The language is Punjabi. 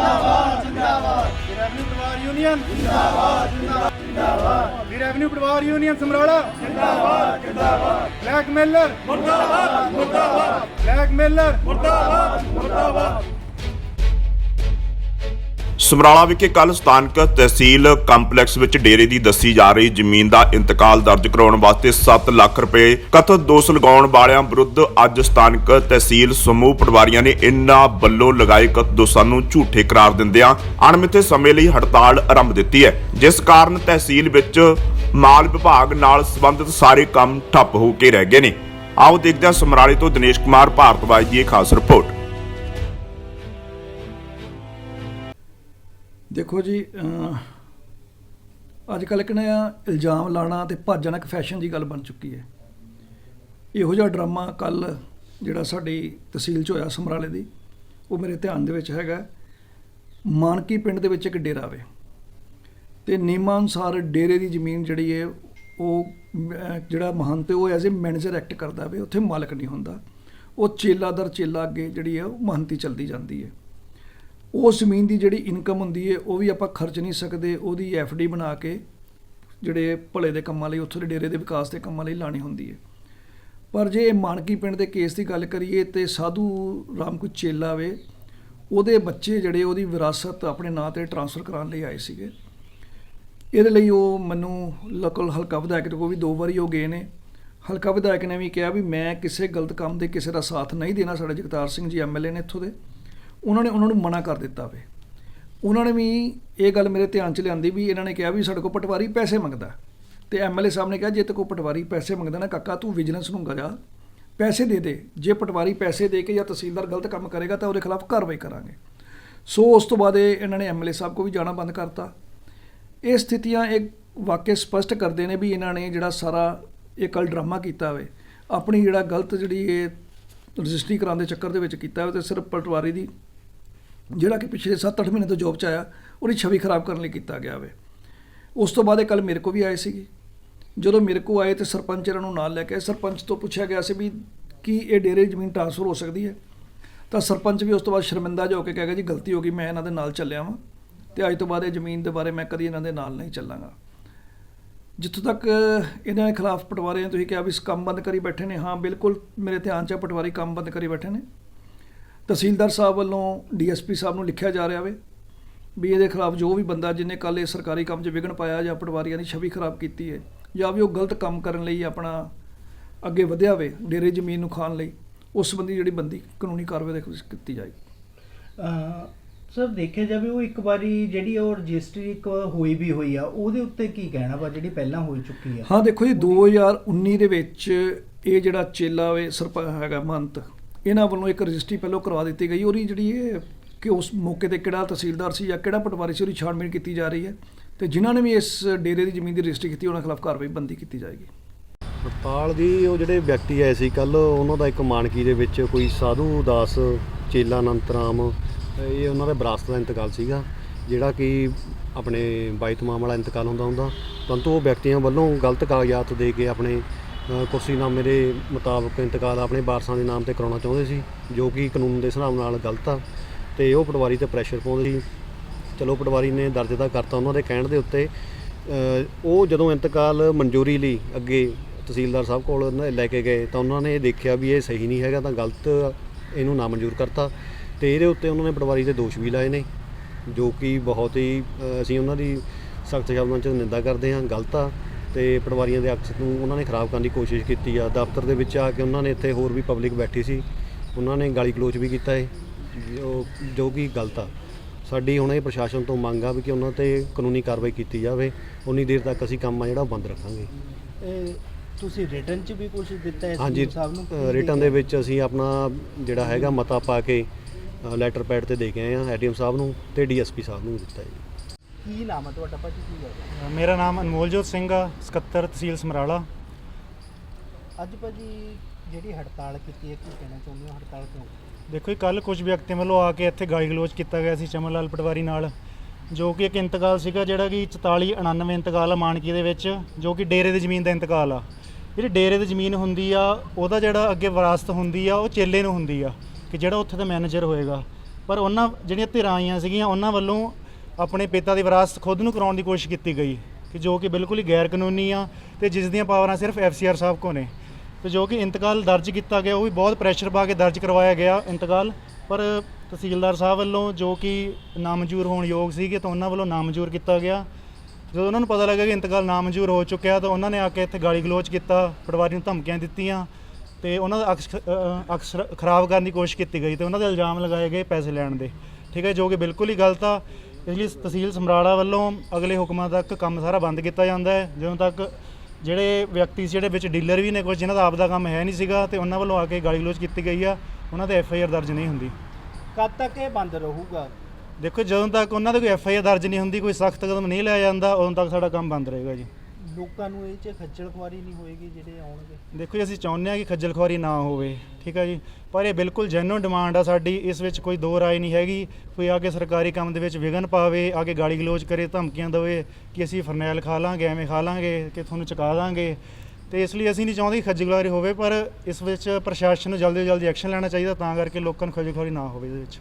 ਜਿੰਦਾਬਾਦ ਜਿੰਦਾਬਾਦ। ਰੈਵਨਿਊ ਪਟਵਾਰ ਯੂਨੀਅਨ। ਜਿੰਦਾਬਾਦ ਜਿੰਦਾਬਾਦ ਰੈਵਨਿਊ ਪਟਵਾਰ ਯੂਨੀਅਨ ਸਮਰਾਲਾ। ਜਿੰਦਾਬਾਦ ਜਿੰਦਾਬਾਦ ਬਲੈਕਮੇਲਰ ਮੁਰਦਾਬਾਦ। ਮੁਰਦਾਬਾਦ ਬਲੈਕਮੇਲਰ ਸਮਰਾਲਾ ਵਿਖੇ ਕੱਲ ਸਥਾਨਕ ਤਹਿਸੀਲ ਕੰਪਲੈਕਸ ਵਿੱਚ ਡੇਰੇ ਦੀ ਦੱਸੀ ਜਾ ਰਹੀ ਜ਼ਮੀਨ ਦਾ ਇੰਤਕਾਲ ਦਰਜ ਕਰਾਉਣ ਵਾਸਤੇ 7 ਲੱਖ ਰੁਪਏ ਕਥਿਤ ਦੋਸ਼ ਲਗਾਉਣ ਵਾਲਿਆਂ ਵਿਰੁੱਧ ਅੱਜ ਸਥਾਨਕ ਤਹਿਸੀਲ ਸਮੂਹ ਪਟਵਾਰੀਆਂ ਨੇ ਇਨ੍ਹਾਂ ਵੱਲੋਂ ਲਗਾਏ ਕਥਿਤ ਦੋਸ਼ਾਂ ਨੂੰ ਝੂਠੇ ਕਰਾਰ ਦਿੰਦਿਆਂ ਅਣਮਿੱਥੇ ਸਮੇਂ ਲਈ ਹੜਤਾਲ ਆਰੰਭ ਦਿੱਤੀ ਹੈ, ਜਿਸ ਕਾਰਨ ਤਹਿਸੀਲ ਵਿੱਚ ਮਾਲ ਵਿਭਾਗ ਨਾਲ ਸੰਬੰਧਿਤ ਸਾਰੇ ਕੰਮ ਠੱਪ ਹੋ ਕੇ ਰਹਿ ਗਏ ਨੇ। ਆਓ ਦੇਖਦੇ ਹਾਂ ਸਮਰਾਲੇ ਤੋਂ ਦਿਨੇਸ਼ ਕੁਮਾਰ ਭਾਰਤਵਾਜ ਦੀ ਇਹ ਖਾਸ ਰਿਪੋਰਟ। ਦੇਖੋ ਜੀ ਅੱਜ ਕੱਲ੍ਹ ਇੱਕ ਨਾ ਇਲਜ਼ਾਮ ਲਾਣਾ ਤੇ ਭੱਜ ਇੱਕ ਫੈਸ਼ਨ ਦੀ ਗੱਲ ਬਣ ਚੁੱਕੀ ਹੈ। ਇਹੋ ਜਿਹਾ ਡਰਾਮਾ ਕੱਲ ਜਿਹੜਾ ਸਾਡੀ ਤਹਿਸੀਲ 'ਚ ਹੋਇਆ ਸਮਰਾਲੇ ਦੀ ਉਹ ਮੇਰੇ ਧਿਆਨ ਦੇ ਵਿੱਚ ਹੈਗਾ। ਮਾਨਕੀ ਪਿੰਡ ਦੇ ਵਿੱਚ ਇੱਕ ਡੇਰਾ ਵੇ। ਤੇ ਨਿਯਮਾਂ ਅਨੁਸਾਰ ਡੇਰੇ ਦੀ ਜ਼ਮੀਨ ਜਿਹੜੀ ਹੈ ਉਹ ਅਹ, ਜਿਹੜਾ ਮਹੰਤ ਹੈ ਉਹ ਐਜ਼ ਅ ਮੈਨੇਜਰ ਐਕਟ ਕਰਦਾ ਵੇ ਉੱਥੇ ਮਾਲਕ ਨਹੀਂ ਹੁੰਦਾ। ਉਹ ਚੇਲਾ ਦਰ ਚੇਲਾ ਅੱਗੇ ਜਿਹੜੀ ਹੈ ਉਹ ਮਹੰਤੀ ਚਲਦੀ ਜਾਂਦੀ ਹੈ। ਉਸ ਜ਼ਮੀਨ ਦੀ ਜਿਹੜੀ ਇਨਕਮ ਹੁੰਦੀ ਹੈ ਉਹ ਵੀ ਆਪਾਂ ਖਰਚ ਨਹੀਂ ਸਕਦੇ, ਉਹਦੀ ਡੀ ਬਣਾ ਕੇ ਜਿਹੜੇ ਭਲੇ ਦੇ ਕੰਮਾਂ ਲਈ, ਉੱਥੋਂ ਦੇ ਡੇਰੇ ਦੇ ਵਿਕਾਸ ਦੇ ਕੰਮਾਂ ਲਈ ਲਾਣੀ ਹੁੰਦੀ ਹੈ ਪਰ ਜੇ ਇਹ ਮਾਨਕੀ ਪਿੰਡ ਦੇ ਕੇਸ ਦੀ ਗੱਲ ਕਰੀਏ ਤੇ ਸਾਧੂ ਰਾਮ ਕੁ ਚੇਲਾ ਵੇ, ਉਹਦੇ ਬੱਚੇ ਜਿਹੜੇ ਉਹਦੀ ਵਿਰਾਸਤ ਆਪਣੇ ਨਾਂ ਤੇ ਟ੍ਰਾਂਸਫਰ ਕਰਾਉਣ ਲਈ ਆਏ ਸੀਗੇ। ਇਹਦੇ ਲਈ ਉਹ ਮੈਨੂੰ ਲੋਕਲ ਹਲਕਾ ਵਿਧਾਇਕ ਦੇ ਕੋਲ ਵੀ ਦੋ ਵਾਰੀ ਉਹ ਗਏ ਨੇ। ਹਲਕਾ ਵਿਧਾਇਕ ਨੇ ਵੀ ਕਿਹਾ ਵੀ ਮੈਂ ਕਿਸੇ ਗਲਤ ਕੰਮ ਦੇ ਕਿਸੇ ਦਾ ਸਾਥ ਨਹੀਂ ਦੇਣਾ, ਸਾਡੇ ਜਗਤਾਰ ਸਿੰਘ ਜੀ ਐਮਐਲਏ ਨੇ ਇੱਥੋਂ ਦੇ। ਉਹਨਾਂ ਨੇ ਉਹਨਾਂ ਨੂੰ ਮਨਾ ਕਰ ਦਿੱਤਾ ਵੇ। ਉਹਨਾਂ ਨੇ ਵੀ ਇਹ ਗੱਲ ਮੇਰੇ ਧਿਆਨ 'ਚ ਲਿਆਂਦੀ ਵੀ ਇਹਨਾਂ ਨੇ ਕਿਹਾ ਵੀ ਸਾਡੇ ਕੋਲ ਪਟਵਾਰੀ ਪੈਸੇ ਮੰਗਦਾ। ਤੇ ਐਮਐਲਏ ਸਾਹਿਬ ਨੇ ਕਿਹਾ, ਜੇ ਤੇ ਕੋ ਪਟਵਾਰੀ ਪੈਸੇ ਮੰਗਦਾ ਨਾ ਕਾਕਾ, ਤੂੰ ਵਿਜੀਲੈਂਸ ਨੂੰ ਜਾ ਪੈਸੇ ਦੇ ਦੇ। ਜੇ ਪਟਵਾਰੀ ਪੈਸੇ ਦੇ ਕੇ ਜਾਂ ਤਹਿਸੀਲਦਾਰ ਗਲਤ ਕੰਮ ਕਰੇਗਾ ਤਾਂ ਉਹਦੇ ਖਿਲਾਫ ਕਾਰਵਾਈ ਕਰਾਂਗੇ। ਸੋ ਉਸ ਤੋਂ ਬਾਅਦ ਇਹ ਇਹਨਾਂ ਨੇ ਐਮਐਲਏ ਸਾਹਿਬ ਕੋ ਵੀ ਜਾਣਾ ਬੰਦ ਕਰਤਾ। ਇਹ ਸਥਿਤੀਆਂ ਇਹ ਵਾਕਿਆ ਸਪਸ਼ਟ ਕਰਦੇ ਨੇ ਵੀ ਇਹਨਾਂ ਨੇ ਜਿਹੜਾ ਸਾਰਾ ਇਹ ਕੱਲ ਡਰਾਮਾ ਕੀਤਾ ਹੋਵੇ ਆਪਣੀ ਜਿਹੜਾ ਗਲਤ ਜਿਹੜੀ ਇਹ ਰਜਿਸਟਰੀ ਕਰਾਉਣ ਦੇ ਚੱਕਰ ਦੇ ਵਿੱਚ ਕੀਤਾ ਹੋਵੇ ਤੇ ਸਿਰਫ ਪਟਵਾਰੀ ਦੀ ਜਿਹੜਾ ਕਿ ਪਿਛਲੇ 7-8 ਮਹੀਨੇ ਤੋਂ ਜੌਬ 'ਚ ਆਇਆ, ਉਹਦੀ ਛਵੀ ਖਰਾਬ ਕਰਨ ਲਈ ਕੀਤਾ ਗਿਆ ਵੇ। ਉਸ ਤੋਂ ਬਾਅਦ ਇਹ ਕੱਲ ਮੇਰੇ ਕੋ ਵੀ ਆਏ ਸੀਗੇ। ਜਦੋਂ ਮੇਰੇ ਕੋ ਆਏ ਤੇ ਸਰਪੰਚ ਇਹਨਾਂ ਨੂੰ ਨਾਲ ਲੈ ਕੇ ਸਰਪੰਚ ਤੋਂ ਪੁੱਛਿਆ ਗਿਆ ਸੀ ਵੀ ਕੀ ਇਹ ਡੇਰੇ ਜ਼ਮੀਨ ਟ੍ਰਾਂਸਫਰ ਹੋ ਸਕਦੀ ਹੈ? ਤਾਂ ਸਰਪੰਚ ਵੀ ਉਸ ਤੋਂ ਬਾਅਦ ਸ਼ਰਮਿੰਦਾ ਜੋ ਹੋ ਕੇ ਕਹੇਗਾ ਜੀ, ਗਲਤੀ ਹੋ ਗਈ, ਮੈਂ ਇਹਨਾਂ ਦੇ ਨਾਲ ਚੱਲਿਆ ਵਾਂ। ਤੇ ਅੱਜ ਤੋਂ ਬਾਅਦ ਇਹ ਜ਼ਮੀਨ ਦੇ ਬਾਰੇ ਮੈਂ ਕਦੀ ਇਹਨਾਂ ਦੇ ਨਾਲ ਨਹੀਂ ਚੱਲਾਂਗਾ। ਜਿੱਥੋਂ ਤੱਕ ਇਹਨਾਂ ਦੇ ਖਿਲਾਫ ਪਟਵਾਰੀ ਨੇ ਤੁਸੀਂ ਕਿਹਾ ਵੀ ਇਸ ਕੰਮ ਬੰਦ ਕਰੀ ਬੈਠੇ ਨੇ। ਹਾਂ, ਬਿਲਕੁਲ ਮੇਰੇ ਧਿਆਨ 'ਚ ਹੈ ਪਟਵਾਰੀ ਕੰਮ ਬੰਦ ਕਰੀ ਬੈਠੇ ਨੇ। ਤਹਿਸੀਲਦਾਰ ਸਾਹਿਬ ਵੱਲੋਂ ਡੀਐਸਪੀ ਸਾਹਿਬ ਨੂੰ ਲਿਖਿਆ ਜਾ ਰਿਹਾ ਵੇ ਵੀ ਇਹਦੇ ਖਿਲਾਫ ਜੋ ਵੀ ਬੰਦਾ ਜਿਹਨੇ ਕੱਲ ਇਹ ਸਰਕਾਰੀ ਕੰਮ 'ਚ ਵਿਘਨ ਪਾਇਆ ਜਾਂ ਪਟਵਾਰੀਆਂ ਦੀ ਛਵੀ ਖਰਾਬ ਕੀਤੀ ਹੈ ਜਾਂ ਵੀ ਉਹ ਗਲਤ ਕੰਮ ਕਰਨ ਲਈ ਆਪਣਾ ਅੱਗੇ ਵਧਿਆ ਵੇ ਡੇਰੇ ਜ਼ਮੀਨ ਨੂੰ ਖਾਣ ਲਈ ਉਸ ਸੰਬੰਧੀ ਜਿਹੜੀ ਬੰਦੀ ਕਾਨੂੰਨੀ ਕਾਰਵਾਈ ਦੇਖੋ ਕੀਤੀ ਜਾਏਗੀ। ਸਰ ਦੇਖਿਆ ਜਾਵੇ ਉਹ ਇੱਕ ਵਾਰੀ ਜਿਹੜੀ ਉਹ ਰਜਿਸਟਰੀ ਇੱਕ ਹੋਈ ਵੀ ਹੋਈ ਆ ਉਹਦੇ ਉੱਤੇ ਕੀ ਕਹਿਣਾ ਵਾ ਜਿਹੜੀ ਪਹਿਲਾਂ ਹੋ ਚੁੱਕੀ ਆ? ਹਾਂ ਦੇਖੋ ਜੀ 2019 ਦੇ ਵਿੱਚ ਇਹ ਜਿਹੜਾ ਚੇਲਾ ਵੇ ਸਰਪ ਹੈਗਾ ਮੰਤ ਇਹਨਾਂ ਵੱਲੋਂ ਇੱਕ ਰਜਿਸਟਰੀ ਪਹਿਲਾਂ ਕਰਵਾ ਦਿੱਤੀ ਗਈ, ਉਹਦੀ ਜਿਹੜੀ ਇਹ ਕਿ ਉਸ ਮੌਕੇ ਤੇ ਕਿਹੜਾ ਤਹਿਸੀਲਦਾਰ ਸੀ ਜਾਂ ਕਿਹੜਾ ਪਟਵਾਰੀ ਸੀ, ਉਹਦੀ ਛਾਣਬੀਣ ਕੀਤੀ ਜਾ ਰਹੀ ਹੈ ਤੇ ਜਿਨ੍ਹਾਂ ਨੇ ਵੀ ਇਸ ਡੇਰੇ ਦੀ ਜ਼ਮੀਨ ਦੀ ਰਜਿਸਟਰੀ ਕੀਤੀ, ਉਹਨਾਂ ਖਿਲਾਫ ਕਾਰਵਾਈ ਬੰਦੀ ਕੀਤੀ ਜਾਏਗੀ। ਹੜਤਾਲ ਦੀ ਉਹ ਜਿਹੜੇ ਵਿਅਕਤੀ ਆਏ ਸੀ ਕੱਲ ਉਹਨਾਂ ਦਾ ਇੱਕ ਮਾਨਕੀ ਦੇ ਵਿੱਚ ਕੋਈ ਸਾਧੂ ਦਾਸ ਚੇਲਾ ਅਨੰਤ ਰਾਮ ਇਹ ਉਹਨਾਂ ਦਾ ਵਿਰਾਸਤ ਦਾ ਇੰਤਕਾਲ ਸੀਗਾ, ਜਿਹੜਾ ਕਿ ਆਪਣੇ ਬਾਈਤਮਾਮ ਵਾਲਾ ਇੰਤਕਾਲ ਹੁੰਦਾ ਹੁੰਦਾ। ਪਰੰਤੂ ਉਹ ਵਿਅਕਤੀਆਂ ਵੱਲੋਂ ਗਲਤ ਕਾਗਜ਼ਾਤ ਦੇ ਕੇ ਆਪਣੇ ਕੁਰਸੀਨਾਮੇ ਦੇ ਮੁਤਾਬਕ ਇੰਤਕਾਲ ਆਪਣੇ ਵਾਰਸਾਂ ਦੇ ਨਾਮ ਤੇ ਕਰਾਉਣਾ ਚਾਹੁੰਦੇ ਸੀ, ਜੋ ਕਿ ਕਾਨੂੰਨ ਦੇ ਹਿਸਾਬ ਨਾਲ ਗਲਤ ਆ, ਤੇ ਉਹ ਪਟਵਾਰੀ ਤੇ ਪ੍ਰੈਸ਼ਰ ਪਾਉਂਦੇ ਸੀ। ਚਲੋ ਪਟਵਾਰੀ ਨੇ ਦਰਜ ਤਾਂ ਕਰਤਾ ਉਹਨਾਂ ਦੇ ਕਹਿਣ ਦੇ ਉੱਤੇ ਉਹ ਜਦੋਂ ਇੰਤਕਾਲ ਮਨਜ਼ੂਰੀ ਲਈ ਅੱਗੇ ਤਹਿਸੀਲਦਾਰ ਸਾਹਿਬ ਕੋਲ ਲੈ ਕੇ ਗਏ, ਤਾਂ ਉਹਨਾਂ ਨੇ ਇਹ ਦੇਖਿਆ ਵੀ ਇਹ ਸਹੀ ਨਹੀਂ ਹੈਗਾ, ਤਾਂ ਗਲਤ ਇਹਨੂੰ ਨਾ ਮਨਜ਼ੂਰ ਕਰਤਾ, ਤੇ ਇਹਦੇ ਉੱਤੇ ਉਹਨਾਂ ਨੇ ਪਟਵਾਰੀ ਦੇ ਦੋਸ਼ ਵੀ ਲਾਏ ਨੇ, ਜੋ ਕਿ ਬਹੁਤ ਹੀ ਅਸੀਂ ਉਹਨਾਂ ਦੀ ਸਖਤ ਸ਼ਬਦਾਂ 'ਚ ਨਿੰਦਾ ਕਰਦੇ ਹਾਂ, ਗਲਤ ਆ। ਤੇ ਪਟਵਾਰੀਆਂ ਦੇ ਅਕਸ ਨੂੰ ਉਹਨਾਂ ਨੇ ਖਰਾਬ ਕਰਨ ਦੀ ਕੋਸ਼ਿਸ਼ ਕੀਤੀ ਆ। ਦਫ਼ਤਰ ਦੇ ਵਿੱਚ ਆ ਕੇ ਉਹਨਾਂ ਨੇ ਇੱਥੇ ਹੋਰ ਵੀ ਪਬਲਿਕ ਬੈਠੀ ਸੀ। ਉਹਨਾਂ ਨੇ ਗਾਲੀ ਗਲੋਚ ਵੀ ਕੀਤਾ ਹੈ ਜੋ ਜੋ ਕਿ ਗਲਤ ਆ। ਸਾਡੀ ਹੁਣ ਇਹ ਪ੍ਰਸ਼ਾਸਨ ਤੋਂ ਮੰਗ ਆ ਵੀ ਕਿ ਉਹਨਾਂ ਤੇ ਕਾਨੂੰਨੀ ਕਾਰਵਾਈ ਕੀਤੀ ਜਾਵੇ। ਉਨੀ ਦੇਰ ਤੱਕ ਅਸੀਂ ਕੰਮ ਆ ਜਿਹੜਾ ਉਹ ਬੰਦ ਰੱਖਾਂਗੇ। ਇਹ ਤੁਸੀਂ ਰਿਟਰਨ 'ਚ ਵੀ ਕੁਝ ਦਿੱਤਾ ਹੈ ਹਾਂਜੀ ਸਾਹਿਬ ਨੂੰ? ਰਿਟਰਨ ਦੇ ਵਿੱਚ ਅਸੀਂ ਆਪਣਾ ਜਿਹੜਾ ਹੈਗਾ ਮਤਾ ਪਾ ਕੇ ਲੈਟਰ ਪੈਡ ਤੇ ਦੇ ਕੇ ਆਏ ਆ ਐਡੀਐਮ ਸਾਹਿਬ ਨੂੰ ਤੇ ਡੀਐਸਪੀ ਸਾਹਿਬ ਨੂੰ ਦਿੱਤਾ ਜੀ ਕੀ ਨਾਮ ਹੈ ਤੁਹਾਡਾ? ਭਾਜੀ ਕੀ ਹੈ ਮੇਰਾ ਨਾਮ ਅਨਮੋਲਜੋਤ ਸਿੰਘ ਆ ਸਕੱਤਰ ਤਹਿਸੀਲ ਸਮਰਾਲਾ। ਅੱਜ ਭਾਜੀ ਜਿਹੜੀ ਹੜਤਾਲ ਕੀਤੀ ਹੈ ਕੀ ਕਹਿਣਾ ਚਾਹੁੰਦੇ ਹੋ ਹੜਤਾਲ ਕਿਉਂ ਦੇਖੋ ਜੀ ਕੱਲ ਕੁਝ ਵਿਅਕਤੀਆਂ ਵੱਲੋਂ ਆ ਕੇ ਇੱਥੇ ਗਾਲੀ ਗਲੋਚ ਕੀਤਾ ਗਿਆ ਸੀ ਚਮਨ ਲਾਲ ਪਟਵਾਰੀ ਨਾਲ ਜੋ ਕਿ ਇੱਕ ਇੰਤਕਾਲ ਸੀਗਾ ਜਿਹੜਾ ਕਿ 4499 ਇੰਤਕਾਲ ਆ ਮਾਨਕੀ ਦੇ ਵਿੱਚ ਜੋ ਕਿ ਡੇਰੇ ਦੀ ਜ਼ਮੀਨ ਦਾ ਇੰਤਕਾਲ ਆ। ਜਿਹੜੀ ਡੇਰੇ ਦੀ ਜ਼ਮੀਨ ਹੁੰਦੀ ਆ ਉਹਦਾ ਜਿਹੜਾ ਅੱਗੇ ਵਿਰਾਸਤ ਹੁੰਦੀ ਆ ਉਹ ਚੇਲੇ ਨੂੰ ਹੁੰਦੀ ਆ ਕਿ ਜਿਹੜਾ ਉੱਥੇ ਦਾ ਮੈਨੇਜਰ ਹੋਏਗਾ। ਪਰ ਉਹਨਾਂ ਜਿਹੜੀਆਂ ਧਿਰਾਂ ਆਈਆਂ ਸੀਗੀਆਂ ਉਹਨਾਂ ਵੱਲੋਂ ਆਪਣੇ ਪਿਤਾ ਦੀ ਵਿਰਾਸਤ ਖੁਦ ਨੂੰ ਕਰਾਉਣ ਦੀ ਕੋਸ਼ਿਸ਼ ਕੀਤੀ ਗਈ ਕਿ ਜੋ ਕਿ ਬਿਲਕੁਲ ਹੀ ਗੈਰ ਕਾਨੂੰਨੀ ਆ ਤੇ ਜਿਸ ਦੀਆਂ ਪਾਵਰਾਂ ਸਿਰਫ ਐਫਸੀਆਰ ਸਾਹਿਬ ਕੋ ਨੇ। ਤੇ ਜੋ ਕਿ ਇੰਤਕਾਲ ਦਰਜ ਕੀਤਾ ਗਿਆ ਉਹ ਵੀ ਬਹੁਤ ਪ੍ਰੈਸ਼ਰ ਪਾ ਕੇ ਦਰਜ ਕਰਵਾਇਆ ਗਿਆ ਇੰਤਕਾਲ। ਪਰ ਤਹਿਸੀਲਦਾਰ ਸਾਹਿਬ ਵੱਲੋਂ ਜੋ ਕਿ ਨਾਮਨਜ਼ੂਰ ਹੋਣ ਯੋਗ ਸੀਗੇ ਤਾਂ ਉਹਨਾਂ ਵੱਲੋਂ ਨਾਮਨਜ਼ੂਰ ਕੀਤਾ ਗਿਆ। ਜਦੋਂ ਉਹਨਾਂ ਨੂੰ ਪਤਾ ਲੱਗਾ ਕਿ ਇੰਤਕਾਲ ਨਾਮਨਜ਼ੂਰ ਹੋ ਚੁੱਕਿਆ ਤਾਂ ਉਹਨਾਂ ਨੇ ਆ ਕੇ ਇੱਥੇ ਗਾਲੀ ਗਲੋਚ ਕੀਤਾ ਪਟਵਾਰੀ ਨੂੰ ਧਮਕੀਆਂ ਦਿੱਤੀਆਂ ਤੇ ਉਹਨਾਂ ਦਾ ਅਕਸ ਅ, ਅਕਸ ਖਰਾਬ ਕਰਨ ਦੀ ਕੋਸ਼ਿਸ਼ ਕੀਤੀ ਗਈ ਤੇ ਉਹਨਾਂ ਦੇ ਇਲਜ਼ਾਮ ਲਗਾਏ ਗਏ ਪੈਸੇ ਲੈਣ ਦੇ। ਠੀਕ ਹੈ ਜੋ ਕਿ ਬਿਲਕੁਲ ਹੀ ਗਲਤ ਆ। ਇਸ ਲਈ ਤਹਿਸੀਲ ਸਮਰਾਲਾ ਵੱਲੋਂ ਅਗਲੇ ਹੁਕਮਾਂ ਤੱਕ ਕੰਮ ਸਾਰਾ ਬੰਦ ਕੀਤਾ ਜਾਂਦਾ ਹੈ। ਜਦੋਂ ਤੱਕ ਜਿਹੜੇ ਵਿਅਕਤੀ ਸੀ, ਜਿਹੜੇ ਵਿੱਚ ਡੀਲਰ ਵੀ ਨੇ ਕੁਝ ਜਿਨ੍ਹਾਂ ਦਾ ਆਪ ਦਾ ਕੰਮ ਹੈ ਨਹੀਂ ਸੀਗਾ ਤੇ ਉਹਨਾਂ ਵੱਲੋਂ ਆ ਕੇ ਗਾਲੀ ਗਲੋਚ ਕੀਤੀ ਗਈ ਆ ਉਹਨਾਂ ਤੇ ਐਫ ਆਈ ਆਰ ਦਰਜ ਨਹੀਂ ਹੁੰਦੀ। ਕਦ ਤੱਕ ਇਹ ਬੰਦ ਰਹੂਗਾ? ਦੇਖੋ ਜਦੋਂ ਤੱਕ ਉਹਨਾਂ ਦੇ ਕੋਈ ਐਫ ਆਈ ਆਰ ਦਰਜ ਨਹੀਂ ਹੁੰਦੀ ਕੋਈ ਸਖਤ ਕਦਮ ਨਹੀਂ ਲਿਆ ਜਾਂਦਾ ਉਦੋਂ ਤੱਕ ਸਾਡਾ ਕੰਮ ਬੰਦ ਰਹੇਗਾ ਜੀ। ਲੋਕਾਂ ਨੂੰ ਇਹ ਚ ਖੱਜਲ ਖੁਆਰੀ ਨਹੀਂ ਹੋਏਗੀ ਜਿਹੜੇ ਆਉਣਗੇ? ਦੇਖੋ ਜੀ, ਅਸੀਂ ਚਾਹੁੰਦੇ ਹਾਂ ਕਿ ਖੱਜਲ ਖੁਆਰੀ ਨਾ ਹੋਵੇ, ਠੀਕ ਹੈ ਜੀ? ਪਰ ਇਹ ਬਿਲਕੁਲ ਜੈਨੂਨ ਡਿਮਾਂਡ ਆ ਸਾਡੀ, ਇਸ ਵਿੱਚ ਕੋਈ ਦੋ ਰਾਏ ਨਹੀਂ ਹੈਗੀ। ਕੋਈ ਆ ਕੇ ਸਰਕਾਰੀ ਕੰਮ ਦੇ ਵਿੱਚ ਵਿਘਨ ਪਾਵੇ, ਆ ਕੇ ਗਾਲੀ ਗਲੋਚ ਕਰੇ, ਧਮਕੀਆਂ ਦੇਵੇ ਕਿ ਅਸੀਂ ਫਰਨੈਲ ਖਾ ਲਾਂਗੇ, ਐਵੇਂ ਖਾ ਲਾਂਗੇ, ਕਿ ਤੁਹਾਨੂੰ ਚੁਕਾ ਦਾਂਗੇ। ਤੇ ਇਸ ਲਈ ਅਸੀਂ ਨਹੀਂ ਚਾਹੁੰਦੇ ਕਿ ਖੱਜਲ ਖੁਆਰੀ ਹੋਵੇ, ਪਰ ਇਸ ਵਿੱਚ ਪ੍ਰਸ਼ਾਸਨ ਨੂੰ ਜਲਦੀ ਤੋਂ ਜਲਦੀ ਐਕਸ਼ਨ ਲੈਣਾ ਚਾਹੀਦਾ ਤਾਂ ਕਰਕੇ ਲੋਕਾਂ ਨੂੰ ਖੱਜਲ ਖੁਆਰੀ ਨਾ ਹੋਵੇ ਇਹਦੇ ਵਿੱਚ।